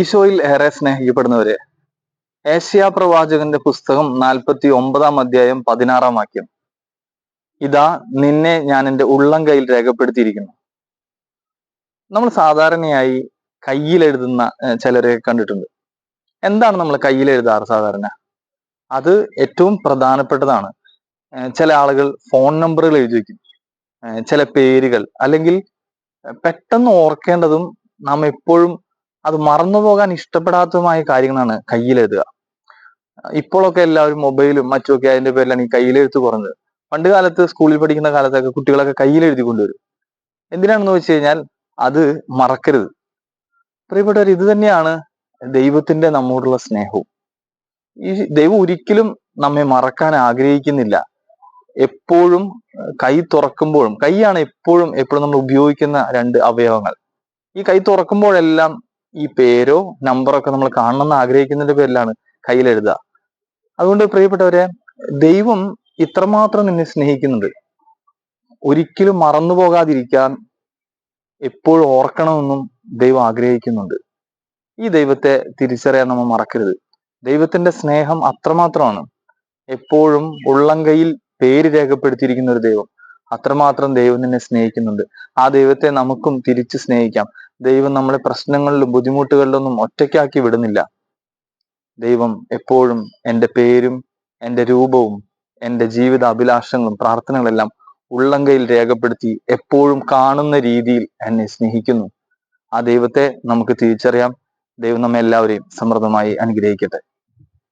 ഈശോയിൽ ഏറെ സ്നേഹിക്കപ്പെടുന്നവരെ ഏഷ്യാ പ്രവാചകന്റെ പുസ്തകം നാൽപ്പത്തി ഒമ്പതാം അധ്യായം പതിനാറാം വാക്യം. ഇതാ നിന്നെ ഞാൻ എന്റെ ഉള്ളം കയ്യിൽ രേഖപ്പെടുത്തിയിരിക്കുന്നു. നമ്മൾ സാധാരണയായി കയ്യിലെഴുതുന്ന ചിലരെ കണ്ടിട്ടുണ്ട്. എന്താണ് നമ്മൾ കയ്യിൽ എഴുതാറ് സാധാരണ? അത് ഏറ്റവും പ്രധാനപ്പെട്ടതാണ്. ചില ആളുകൾ ഫോൺ നമ്പറുകൾ എഴുതി വയ്ക്കും ചില പേരുകൾ അല്ലെങ്കിൽ പെട്ടെന്ന് ഓർക്കേണ്ടതും നാം എപ്പോഴും അത് മറന്നു പോകാൻ ഇഷ്ടപ്പെടാത്തതുമായ കാര്യങ്ങളാണ് കയ്യിലെഴുതുക. ഇപ്പോഴൊക്കെ എല്ലാവരും മൊബൈലും മറ്റുമൊക്കെ അതിന്റെ പേരിലാണ് ഈ കയ്യിലെഴുത്ത് കുറഞ്ഞത്. പണ്ട് കാലത്ത് സ്കൂളിൽ പഠിക്കുന്ന കാലത്തൊക്കെ കുട്ടികളൊക്കെ കയ്യിലെഴുതി കൊണ്ടുവരും. എന്തിനാണെന്ന് വെച്ച് കഴിഞ്ഞാൽ അത് മറക്കരുത്. പ്രിയപ്പെട്ടവർ ഇത് തന്നെയാണ് ദൈവത്തിന്റെ നമ്മോടുള്ള സ്നേഹവും. ഈ ദൈവം ഒരിക്കലും നമ്മെ മറക്കാൻ ആഗ്രഹിക്കുന്നില്ല. എപ്പോഴും കൈ തുറക്കുമ്പോഴും കൈയാണ് എപ്പോഴും എപ്പോഴും നമ്മൾ ഉപയോഗിക്കുന്ന രണ്ട് അവയവങ്ങൾ. ഈ കൈ തുറക്കുമ്പോഴെല്ലാം ഈ പേരോ നമ്പറോ ഒക്കെ നമ്മൾ കാണണമെന്ന് ആഗ്രഹിക്കുന്നതിന്റെ പേരിലാണ് കയ്യിൽ എഴുതുക. അതുകൊണ്ട് പ്രിയപ്പെട്ടവരെ ദൈവം ഇത്രമാത്രം നിന്നെ സ്നേഹിക്കുന്നുണ്ട്. ഒരിക്കലും മറന്നു പോകാതിരിക്കാൻ എപ്പോഴും ഓർക്കണമെന്നും ദൈവം ആഗ്രഹിക്കുന്നുണ്ട്. ഈ ദൈവത്തെ തിരിച്ചറിയാൻ നമ്മൾ മറക്കരുത്. ദൈവത്തിന്റെ സ്നേഹം അത്രമാത്രമാണ്. എപ്പോഴും ഉള്ളം കയ്യിൽ പേര് രേഖപ്പെടുത്തിയിരിക്കുന്ന ഒരു ദൈവം അത്രമാത്രം ദൈവം നിന്നെ സ്നേഹിക്കുന്നുണ്ട്. ആ ദൈവത്തെ നമുക്കും തിരിച്ച് സ്നേഹിക്കാം. ദൈവം നമ്മളെ പ്രശ്നങ്ങളിലും ബുദ്ധിമുട്ടുകളിലൊന്നും ഒറ്റയ്ക്കാക്കി വിടുന്നില്ല. ദൈവം എപ്പോഴും എന്റെ പേരും എന്റെ രൂപവും എന്റെ ജീവിത അഭിലാഷങ്ങളും പ്രാർത്ഥനകളെല്ലാം ഉള്ളങ്കയിൽ രേഖപ്പെടുത്തി എപ്പോഴും കാണുന്ന രീതിയിൽ എന്നെ സ്നേഹിക്കുന്നു. ആ ദൈവത്തെ നമുക്ക് തിരിച്ചറിയാം. ദൈവം നമ്മെ എല്ലാവരെയും സമൃദ്ധമായി അനുഗ്രഹിക്കട്ടെ.